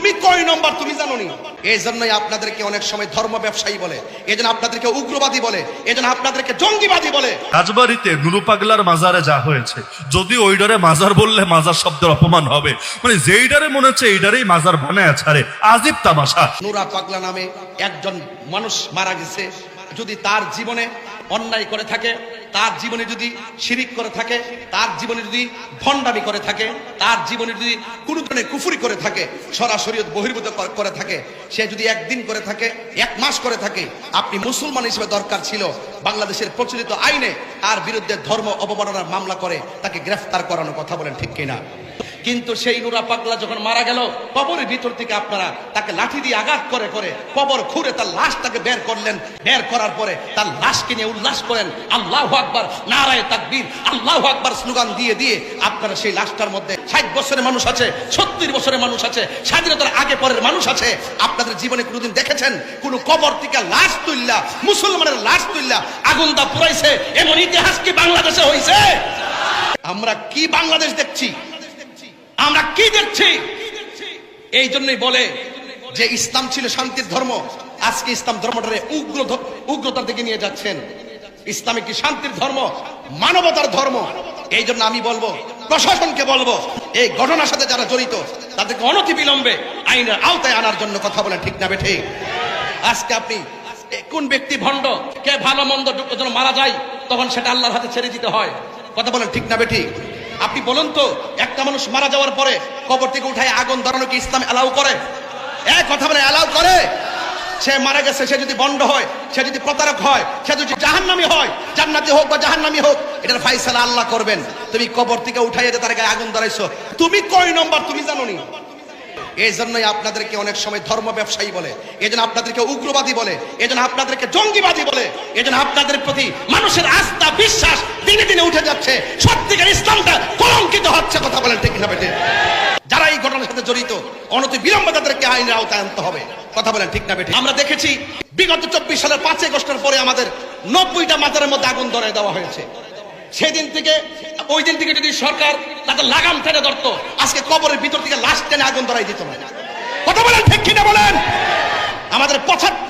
তুমি কয় নম্বর তুমি জানো নি এই জন্যই আপনাদেরকে অনেক সময় ধর্ম ব্যবসায়ী বলে এই জন্য আপনাদেরকে উগ্রবাদী বলে এই জন্য আপনাদেরকে জঙ্গিবাদী বলে। রাজবাড়িতে নুরু পাগলার মাজারে যা হয়েছে যদি ওই ডরে মাজার বললে মাজার শব্দের অপমান হবে মানে যেই ডারে মনে হচ্ছে এই ডরেই মাজার বানায় ছাড়ে আজিব তামাশা। নুরা পাগলা নামে একজন মানুষ মারা গেছে যদি তার জীবনে অন্যায় করে থাকে, তার জীবনে যদি শিরিক করে থাকে, তার জীবনে যদি ভণ্ডামি করে থাকে, তার জীবনে যদি কোনো ধরনের কুফুরি করে থাকে, সরাসরি বহির্ভূত করে থাকে, সে যদি একদিন করে থাকে, এক মাস করে থাকে, আপনি মুসলমান হিসেবে দরকার ছিল, বাংলাদেশের প্রচলিত আইনে তার বিরুদ্ধে ধর্ম অবমাননার মামলা করে তাকে গ্রেফতার করানোর কথা বলেন ঠিক কিনা? কিন্তু সেই নুরা পাগলা যখন মারা গেল, কবরের ভিতর থেকে আপনারা তাকে লাঠি দিয়ে আঘাত করে করে কবর খুঁড়ে তার লাশটাকে বের করলেন। বের করার পরে তার লাশকে নিয়ে উল্লাস করেন। আল্লাহ আকবার, নারায় তাকবীর, আল্লাহ আকবার স্লোগান দিয়ে দিয়ে আপনারা সেই লাশটার মধ্যে ষাট বছরের মানুষ আছে, সত্তর বছরের মানুষ আছে, স্বাধীনতার আগে পরের মানুষ আছে। আপনাদের জীবনে কোনোদিন দেখেছেন? কোন কবর থেকে লাশ তুললা মুসলমানের লাশ তুললা আগুন দা পুরাইছে, এমন ইতিহাস কি বাংলাদেশে হয়েছে আমরা কি বাংলাদেশ দেখছি? আমরা কি দেখছি? এই জন্যই বলে যে ইসলাম ছিল শান্তির ধর্ম আজকে ইসলাম ধর্মটারে উগ্র উগ্রতার দিকে নিয়ে যাচ্ছেন। ইসলাম একটি শান্তির ধর্ম মানবতার ধর্ম? এই জন্য আমি বলব প্রশাসনকে বলব এই ঘটনার সাথে যারা জড়িত তাদেরকে অনতি বিলম্বে আইনের আওতায় আনার জন্য কথা বলে ঠিক না বেঠে আজকে আপনি কোন ব্যক্তি ভণ্ড কে ভালো মন্দ যখন মারা যায় তখন সেটা আল্লাহর হাতে ছেড়ে দিতে হয়। কথা বলেন ঠিক না বেঠিক আপনি বলুন তো, একটা মানুষ মারা যাওয়ার পরে কবর থেকে উঠায় আগুন ধরানো কি ইসলাম অ্যালাউ করে? এক কথা বলে অ্যালাউ করে? সে মারা গেছে, সে যদি বন্ড হয়, সে যদি প্রতারক হয়, সে যদি জাহান্নামি হয়, জান্নাতি হোক বা জাহান্নামি হোক, এটার ফাইসালা আল্লাহ করবেন। তুমি কবর থেকে উঠাইয়ে তার গায়ে আগুন ধরাইছো। তুমি কয় নম্বর তুমি জানো নি এই জন্যই আপনাদেরকে অনেক সময় ধর্ম ব্যবসায়ী বলে এই জন্য আপনাদেরকে উগ্রবাদী বলে এই জন্য আপনাদেরকে জঙ্গিবাদী বলে এই জন্য আপনাদের প্রতি মানুষের আস্থা, বিশ্বাস দিনে উঠে যাচ্ছে। সত্যিকার ইসলামটা কলঙ্কিত হচ্ছে, কথা বলেন ঠিক না বেটে? যারা এই ঘটনার সাথে জড়িত, অনতি বিলম্বে তাদেরকে আইনের আওতায় আনতে হবে, কথা বলেন ঠিক না বেটে? আমরা দেখেছি, বিগত চব্বিশ সালের পাঁচই আগস্টের পরে আমাদের নব্বইটা মাজারের মধ্যে আগুন ধরে দেওয়া হয়েছে। সেদিন থেকে, ওই দিন থেকে যদি সরকার তাদের লাগাম টেনে ধরতো, আজকে কবরের ভিতর থেকে লাশ টেনে আগুন ধরাই দিত না। কথা বলেন ঠিক কিনা বলেন? আমাদের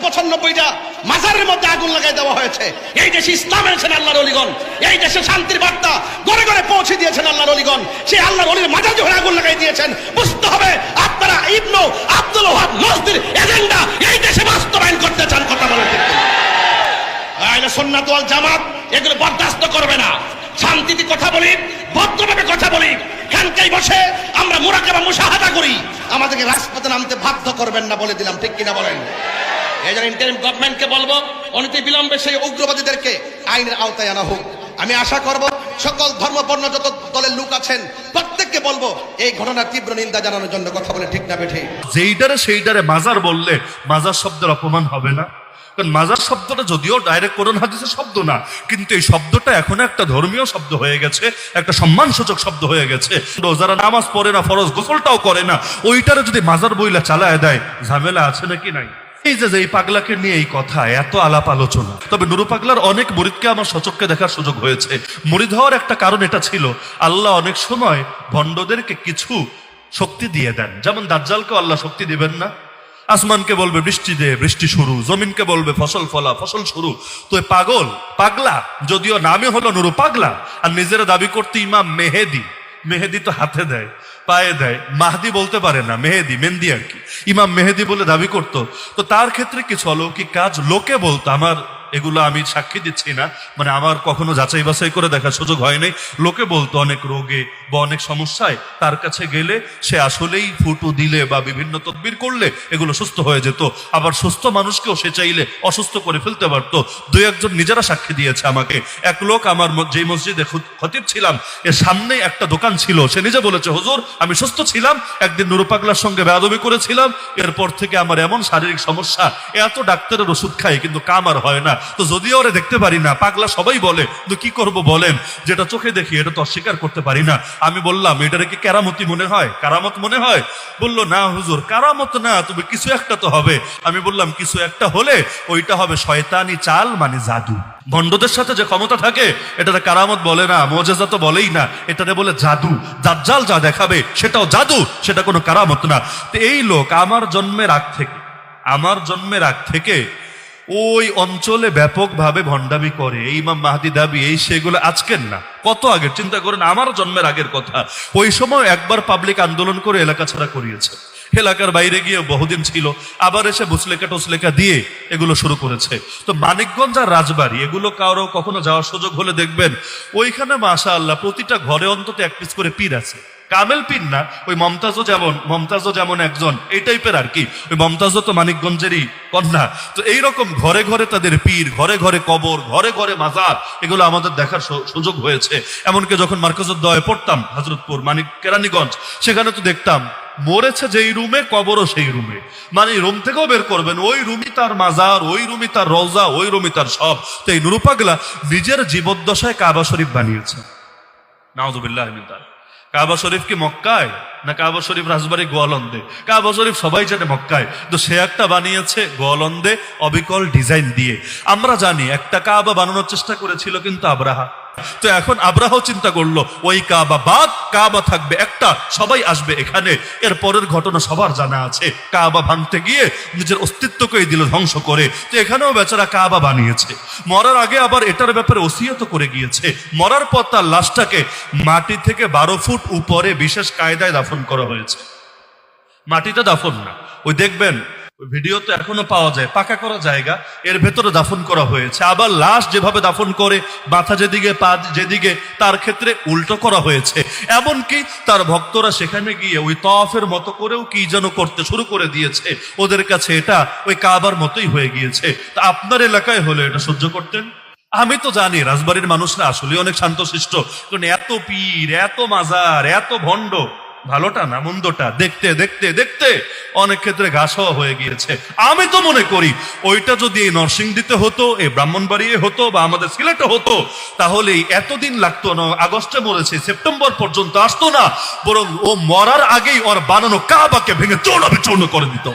পঁচানব্বইটা মাজারের মধ্যে আগুন লাগাই দেওয়া হয়েছে। এই দেশে ইসলাম এনেছেন আল্লাহর অলিগণ। এই দেশে শান্তির বার্তা গড়ে গড়ে পৌঁছে দিয়েছেন আল্লাহর অলিগণ। সেই আল্লাহর অলির মাজার যখন আগুন লাগাই দিয়েছেন, বুঝতে হবে আপনারা ইবনু আব্দুল ওহাব নজদির এজেন্ডা এই দেশে বাস্তবায়ন করতে চান কথা কিনা? আইলে সুন্নাত ওয়াল জামাত এগুলো বরদাস্ত করবে না। শান্তিতে কথা বলি, ভদ্রভাবে কথা বলি। খানকাই বসে আমরা মুরাকাবা মুশাহাদা করি। আমাদেরকে রাজপথে নামতে বাধ্য করবেন না বলে দিলাম, ঠিক কিনা বলেন? এই জন্য ইন্টারিম গভর্নমেন্টকে বলব অনতি বিলম্বে সেই উগ্রবাদীদেরকে আইনের আওতায় আনা হোক। আমি আশা করব, সকল ধর্মবর্ণ যত দলের লোক আছেন, প্রত্যেককে বলব, এই ঘটনার তীব্র নিন্দা জানানোর জন্য কথা বলে ঠিক না, বেঠে। যেইটারে সেইডারে মাজার বললে, মাজার শব্দের অপমান হবে না। কারণ মাজার শব্দটা যদিও ডাইরেক্ট কোরআন হাদিসের শব্দ না, কিন্তু এই শব্দটা এখন একটা ধর্মীয় শব্দ হয়ে গেছে, একটা সম্মানসূচক শব্দ হয়ে গেছে। যারা নামাজ পড়ে না, ফরজ গোসলটাও করে না, ওইটারে যদি মাজার বইলা চালায় দেয়, ঝামেলা আছে নাকি নাই? এই যে যে এই পাগলাকে নিয়ে এই কথা, এত আলাপ আলোচনা। তবে নুরু পাগলার অনেক মরিদকে আমার সচককে দেখার সুযোগ হয়েছে। মরিদ হওয়ার একটা কারণ এটা ছিল, আল্লাহ অনেক সময় ভণ্ডদেরকে কিছু শক্তি দিয়ে দেন। যেমন দাজ্জালকেও আল্লাহ শক্তি দিবেন না। আসমানকে বলবে বৃষ্টি দে, বৃষ্টি শুরু। জমিনকে বলবে ফসল ফলা, ফসল শুরু। তো পাগল, পাগলা, যদিও নামে হলো নুরু পাগলা, আর নিজেরা দাবি করতে ইমাম মেহেদি। মেহেদি তো হাতে দেয়, পায়ে দেয়। মাহদি বলতে পারে না, মেহেদি মেহেদি আর কি। ইমাম মেহেদি বলে দাবি করত। তো তার ক্ষেত্রে কিছু অলৌকিক কাজ লোকে বলতো। আমার এগুলো আমি সাক্ষী দিচ্ছি না। মানে আমার কখনো যাচাই বাছাই করে দেখার সুযোগ হয়নি লোকে বলতো অনেক রোগে বা অনেক সমস্যায় তার কাছে গেলে সে আসলেই ফুটু দিলে বা বিভিন্ন তদবির করলে এগুলো সুস্থ হয়ে যেত। আবার সুস্থ মানুষকেও সে চাইলে অসুস্থ করে ফেলতে পারতো। দু একজন নিজেরা সাক্ষী দিয়েছে আমাকে। এক লোক আমার যেই মসজিদে খতিব ছিলাম, এর সামনে একটা দোকান ছিল। সে নিজে বলেছে, হুজুর, আমি সুস্থ ছিলাম, একদিন নুরুপাগলার সঙ্গে বেয়াদবি করেছিলাম। এরপর থেকে আমার এমন শারীরিক সমস্যা, এত ডাক্তারের ওষুধ খাই, কিন্তু কাম আর হয় না। তো যদিও ওরে দেখতে পারি না, পাগলা সবাই বলে তো কি করব বলেন? যেটা চোখে দেখি এটা তো অস্বীকার করতে পারি না। আমি বললাম, এটারে কি কেরামতি মনে হয়? কারামত মনে হয়? বলল, না হুজুর, কারামত না, তবে কিছু একটা তো হবে। আমি বললাম, কিছু একটা হলে ওইটা হবে শয়তানি চাল মানে জাদু। ভণ্ডদের সাথে যে ক্ষমতা থাকে এটাতে কারামত বলে না, মজেজা তো বলেই না এটাতে বলে জাদু। দাজ্জাল যা দেখাবে, সেটাও জাদু, সেটা কোনো কারামত না। তো এই লোক আমার জন্মের আগ থেকে, আমার জন্মের আগ থেকে ওই অঞ্চলে ব্যাপকভাবে ভণ্ডামি করে। ইমাম মাহাদি দাবি, এই সেগুলো আজকের না। কত আগের? চিন্তা করেন, আমার জন্মের আগের কথা। ওই সময় একবার পাবলিক আন্দোলন করে এলাকা ছাড়া করিয়েছে। এলাকার বাইরে গিয়ে বহুদিন ছিল। আবার এসে বুসলেখা টুসলেখা দিয়ে এগুলো শুরু করেছে। তো মানিকগঞ্জ আর রাজবাড়ি, এগুলো কারও কখনো যাওয়ার সুযোগ হলে দেখবেন, ওইখানে মাশা আল্লাহ প্রতিটা ঘরে অন্তত এক পিস করে পীর আছে। কামেল পীর না, ওই মমতাজও যেমন মমতাজও যেমন একজন, এই টাইপের আর কি। ওই মমতাজও তো মানিকগঞ্জেরই কন্যা। তো এইরকম ঘরে ঘরে তাদের পীর, ঘরে ঘরে কবর, ঘরে ঘরে মাজার, এগুলো আমাদের দেখার সুযোগ হয়েছে। এমনকি যখন মার্কাজুদ্দয়ে পড়তাম হজরতপুর মানিক কেরানীগঞ্জ, সেখানে তো দেখতাম, মরেছে যেই রুমে, কবরও সেই রুমে। মানে রুম থেকেও বের করবেন, ওই রুমই তার মাজার, ওই রুমই তার রওজা, ওই রুমই তার সব। তো এই নুরুপাগলা নিজের জীবদ্দশায় কাবা শরীফ বানিয়েছে। নাউজুবিল্লাহ মিন যালিক। কাবা শরীফ কি মক্কায়? না কাবা শরীফ রাজবাড়ি গোয়ালন্দে? কাবা শরীফ সবাই জানে মক্কায়। তো সে একটা বানিয়েছে গোয়ালন্দে অবিকল ডিজাইন দিয়ে। আমরা জানি একটা কাবা বানানোর চেষ্টা করেছিল কিন্তু আব্রাহা। তো এখন আব্রাহ চিন্তা করল, ওই কাবা বাদ, কাবা থাকবে একটা, সবাই আসবে এখানে। এর পরের ঘটনা সবার জানা আছে। কাবা ভাঙতে গিয়ে নিজের অস্তিত্বকেই দিল ধ্বংস করে। তো এখানেও বেচারা কাবা বানিয়েছে। মরার আগে আবার এটার ব্যাপারে ওসিয়ত করে গিয়েছে। মরার পর তার লাশটাকে মাটি থেকে বারো ফুট উপরে বিশেষ কায়দায় দাফন করা হয়েছে। মাটিতে দাফন না। ওই দেখবেন ওই ভিডিওতে এখনও পাওয়া যায়, পাকা করা জায়গা, এর ভেতরে দাফন করা হয়েছে। আবার লাশ যেভাবে দাফন করে, মাথা যেদিকে, পা যেদিকে, তার ক্ষেত্রে উল্টো করা হয়েছে। এমনকি তার ভক্তরা সেখানে গিয়ে ওই তফের মতো করেও কি যেন করতে শুরু করে দিয়েছে। ওদের কাছে এটা ওই কাবার মতোই হয়ে গিয়েছে। তা আপনার এলাকায় হলে এটা সহ্য করতেন? আমি তো জানি, রাজবাড়ির মানুষরা আসলে অনেক শান্তশিষ্ট। কারণ এত পীর, এত মাজার, এত ভণ্ড। ভালোটা না মন্দটা? দেখতে দেখতে দেখতে অনেক ক্ষেত্রে ঘাস হয়ে গিয়েছে। আমি তো মনে করি, ওইটা যদি এই নরসিংদীতে হতো, এই ব্রাহ্মণবাড়িয়ে হতো বা আমাদের সিলেটে হতো, তাহলে এতদিন লাগতো না, আগস্টে মরেছে, সেপ্টেম্বর পর্যন্ত আসতো না, বরং ও মরার আগেই ওর বানানো কাবাকে ভেঙে চূর্ণ বিচূর্ণ করে দিত।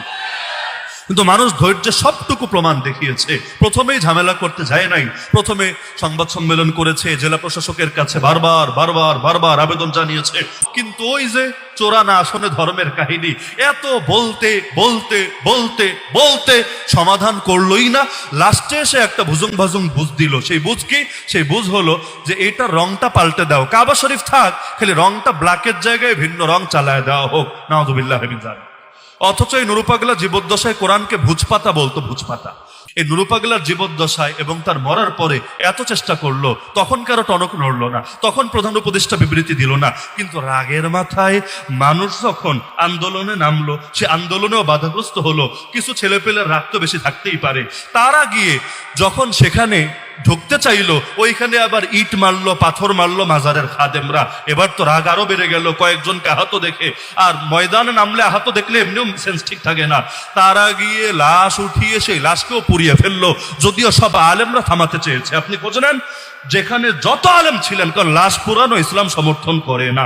কিন্তু মানুষ ধৈর্যের সবটুকু প্রমাণ দেখিয়েছে। প্রথমেই ঝামেলা করতে যায় নাই। প্রথমে সংবাদ সম্মেলন করেছে, জেলা প্রশাসকের কাছে বারবার বারবার বারবার আবেদন জানিয়েছে। কিন্তু ওই যে চোরা না আসনে ধর্মের কাহিনী, এত বলতে বলতে বলতে বলতে সমাধান করলোই না। লাস্টে সে একটা ভুজুং ভাজুং বুঝ দিল। সেই বুঝ কি? সেই বুঝ হলো যে এটা রংটা পাল্টে দাও। কাবা শরীফ থাক, খালি রংটা ব্ল্যাকের জায়গায় ভিন্ন রং চালায় দেওয়া হোক। নাউজুবিল্লাহ জান অথচ এই নুরুপাগলা জীবদ্দশায় কোরআনকে ভুজপাতা বলতো ভুজপাতা। এই নুরুপাগলার জীবদ্দশায় এবং তার মরার পরে এত চেষ্টা করল তখন কারও টনক নড়লো না, তখন প্রধান উপদেষ্টা বিবৃতি দিল না। কিন্তু রাগের মাথায় মানুষ যখন আন্দোলনে নামলো, সে আন্দোলনেও বাধাগ্রস্ত হলো। কিছু ছেলেপেলের রাগ তো বেশি থাকতেই পারে। তারা গিয়ে যখন সেখানে ঢুকতে চাইলো, ওইখানে আবার ইট মারলো, পাথর মারলো মাজারের খাদেমরা। এবার তো রাগ আরও বেড়ে গেল, কয়েকজনকে আহত দেখে। আর ময়দানে নামলে আহত দেখলে এমনিও সেন্স ঠিক থাকে না। তারা গিয়ে লাশ উঠিয়ে সেই লাশকেও পুড়িয়ে ফেলল, যদিও সব আলেমরা থামাতে চেয়েছে। আপনি খোঁজ নেন, যেখানে যত আলেম ছিলেন, কারণ লাশ পুরানো ইসলাম সমর্থন করে না।